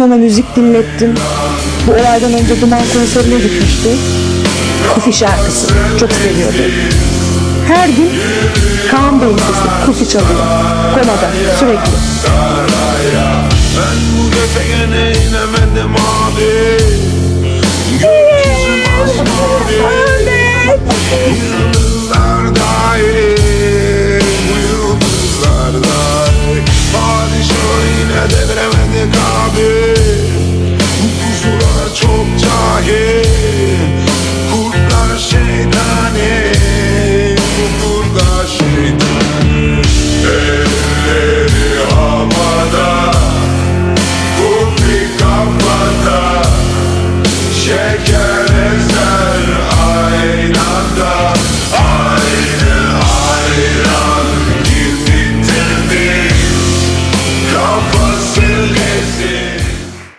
Ona müzik dinlettim. Bu olaydan önce Duman konserine gitmişti. Kufi şarkısı. Çok seviyordu. Her gün Kaan Bey'in sesi Kufi çalıyor. Komada sürekli. Ben bu gezegene inemedim abi